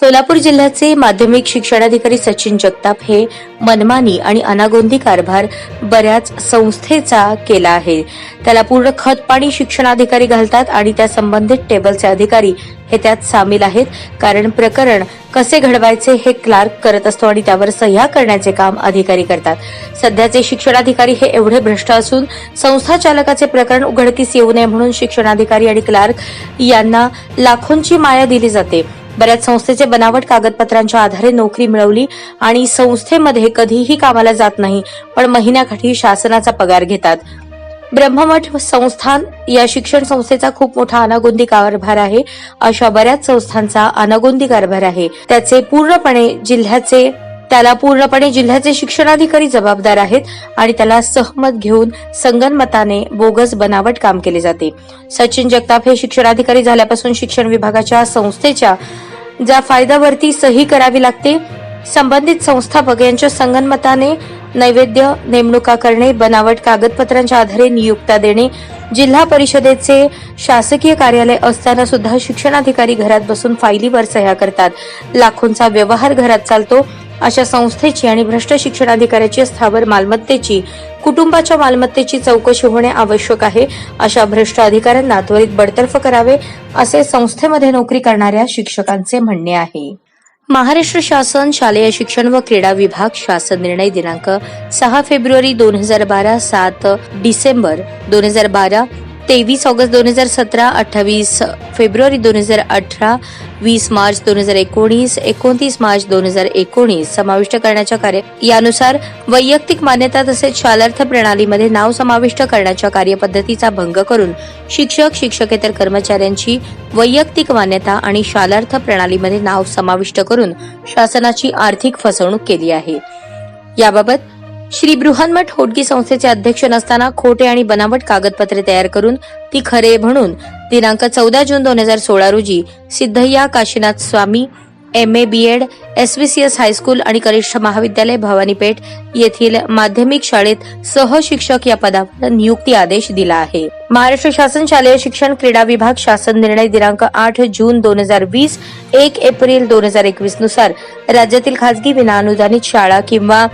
Solapur जिल्ह्याचे माध्यमिक शिक्षणाधिकारी सचिन जगताप हे मनमानी आणि अनागोंदी कारभार बऱ्याच संस्थेचा केला आहे. त्याला पूर्ण खत पाणी शिक्षणाधिकारी घालतात आणि त्या संबंधित टेबलचे अधिकारी हे त्यात सामील आहेत. कारण प्रकरण कसे घडवायचे हे क्लार्क करत असतो आणि त्यावर सह्या करण्याचे काम अधिकारी करतात. सध्याचे शिक्षणाधिकारी हे एवढे भ्रष्ट असून संस्था चालकाचे प्रकरण उघडकीस येऊ नये म्हणून शिक्षणाधिकारी आणि क्लार्क यांना लाखोंची माया दिली जाते. बऱ्याच संस्थेचे बनावट कागदपत्रांच्या आधारे नोकरी मिळवली आणि संस्थेमध्ये कधीही कामाला जात नाही पण महिन्याकाठी शासनाचा पगार घेतात. ब्रह्ममठ संस्थान या शिक्षण संस्थेचा खूप मोठा अनागोंदी कारभार आहे. अशा बऱ्याच संस्थांचा अनागोंदी कारभार आहे. त्याचे पूर्णपणे जिल्ह्याचे त्याला पूर्णपणे जिल्ह्याचे शिक्षणाधिकारी जबाबदार आहेत आणि त्याला सहमत घेऊन संगनमताने बोगस बनावट काम केले जाते. सचिन जगताप हे शिक्षणाधिकारी झाल्यापासून शिक्षण विभागाच्या संस्थेच्या ज्या फायद्यावरती सही करावी लागते संबंधित संस्थापक यांच्या संगनमताने नैवेद्य नेमणुका करणे बनावट कागदपत्रांच्या आधारे नियुक्त्या देणे जिल्हा परिषदेचे शासकीय कार्यालय असताना सुद्धा शिक्षणाधिकारी घरात बसून फायलीवर सह्या करतात. लाखोंचा व्यवहार घरात चालतो. अशा संस्थेची आणि भ्रष्ट शिक्षणाधिकाऱ्याची स्थावर मालमत्तेची कुटुंबाच्या मालमत्तेची चौकशी होणे आवश्यक आहे अशा भ्रष्ट अधिकाऱ्यांना त्वरित बडतर्फ करावे असे संस्थेमध्ये नोकरी करणाऱ्या शिक्षकांचे म्हणणे आहे. महाराष्ट्र शासन शालेय शिक्षण व क्रीडा विभाग शासन निर्णय दिनांक सहा फेब्रुवारी दोन हजार बारा सात डिसेंबर दोन हजार बारा तेवीस ऑगस्ट दोन हजार सतरा अठ्ठावीस फेब्रुवारी दोन हजार अठरा वीस मार्च दोन हजार एकोणीस एकोणतीस मार्च दोन हजार एकोणीस समाविष्ट करण्याच्या कार्य यानुसार वैयक्तिक मान्यता तसेच शालार्थ प्रणालीमध्ये नाव समाविष्ट करण्याच्या कार्यपद्धतीचा भंग करून शिक्षक शिक्षकेतर कर्मचाऱ्यांची वैयक्तिक मान्यता आणि शालार्थ प्रणालीमध्ये नाव समाविष्ट करून शासनाची आर्थिक फसवणूक केली आहे. याबाबत श्री बृहन्मठ होडकी संस्थेचे अध्यक्ष नसताना खोटे आणि बनावट कागदपत्रे तयार करून ती खरे म्हणून दिनांक चौदा जून दोन हजार सोळा रोजी Siddhayya Kashinath Swami M A B Ed S V C S high school आणि कनिष्ठ महाविद्यालय भवानीपेठ येथील माध्यमिक शाळेत सहशिक्षक या पदावर नियुक्ती आदेश दिला आहे. महाराष्ट्र शासन शालेय शिक्षण क्रीडा विभाग शासन निर्णय दिनांक आठ जून दोन हजार वीस एक एप्रिल दोन हजार एकवीसनुसार राज्यातील खासगी विनाअनुदानित शाळा किंवा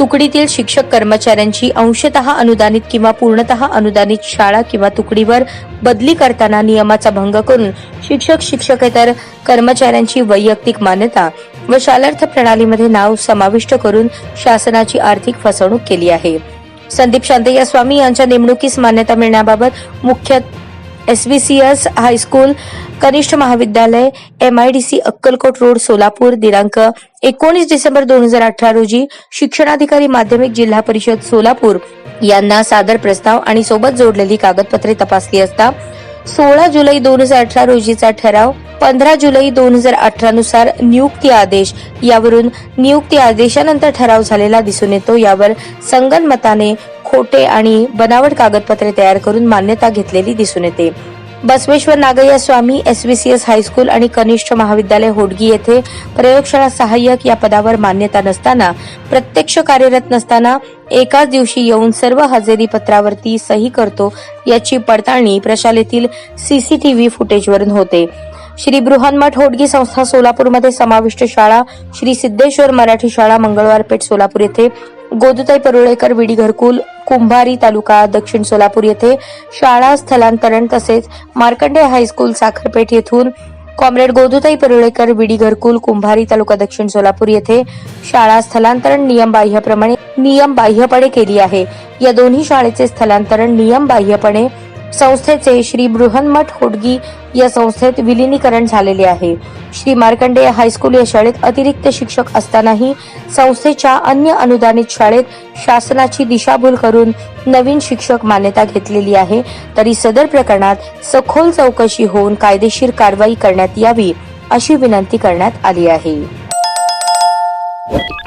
तुकडीतील शिक्षक कर्मचाऱ्यांची अंशतः अनुदानित किंवा पूर्णतः अनुदानित शाळा किंवा तुकडीवर बदली करताना नियमाचा भंग करून शिक्षक शिक्षकेतर कर्मचाऱ्यांची वैयक्तिक मान्यता व शालार्थ प्रणालीमध्ये नाव समाविष्ट करून शासनाची आर्थिक फसवणूक केली आहे. संदीप शांतय्या स्वामी यांच्या नेमणुकीस मान्यता मिळण्याबाबत मुख्य एसव्हीसीएस हायस्कूल कनिष्ठ महाविद्यालय M I D C Akkalkot road Solapur दिनांक एकोणीस डिसेंबर दोन हजार अठरा रोजी शिक्षणाधिकारी माध्यमिक जिल्हा परिषद सोलापूर यांना सादर प्रस्ताव आणि सोबत जोडलेली कागदपत्रे तपासली असता सोळा जुलै दोन हजार अठरा रोजीचा ठराव पंधरा जुलै दोन हजार अठरा नुसार नियुक्ती आदेश यावरून नियुक्ती आदेशानंतर ठराव झालेला दिसून येतो. यावर संगनमताने खोटे आणि बनावट कागदपत्रे तयार करून मान्यता घेतलेली दिसून येते. Basaveshwar Nagayya Swami S V C S high school आणि कनिष्ठ महाविद्यालय होडगी येथे प्रयोगशाळा सहाय्यक या पदावर मान्यता नसताना प्रत्यक्ष कार्यरत नसताना एकाच दिवशी येऊन सर्व हजेरी पत्रावरती सही करतो याची पडताळणी प्रशालेतील सीसीटीव्ही फुटेजवरून होते. श्री बृहन्मठ होडगी संस्था सोलापूरमध्ये समाविष्ट शाळा श्री सिद्धेश्वर मराठी शाळा मंगळवार पेठ सोलापूर येथे गोदुताई परुळेकर विडी घरकुल कुंभारी तालुका दक्षिण सोलापूर येथे शाळा स्थलांतरण तसेच मार्कंडे हायस्कूल साखरपेठ येथून कॉम्रेड गोदुताई परुळेकर विडी घरकुल कुंभारी तालुका दक्षिण सोलापूर येथे शाळा स्थलांतरण नियम बाह्यप्रमाणे नियम बाह्यपणे केली आहे. या दोन्ही शाळेचे स्थलांतरण नियम बाह्यपणे संस्थेचे श्री बृहन्मठ होडगी या संस्थेत विलिनीकरण झालेले आहे. श्री मार्कंडेय हायस्कूल या शाळेत अतिरिक्त शिक्षक असतानाही संस्थेच्या अन्य अनुदानित शाळेत शासनाची दिशाभूल करून नवीन शिक्षक मान्यता घेतलेली आहे. तरी सदर प्रकरणात सखोल चौकशी होऊन कायदेशीर कारवाई करण्यात यावी अशी विनंती करण्यात आली आहे.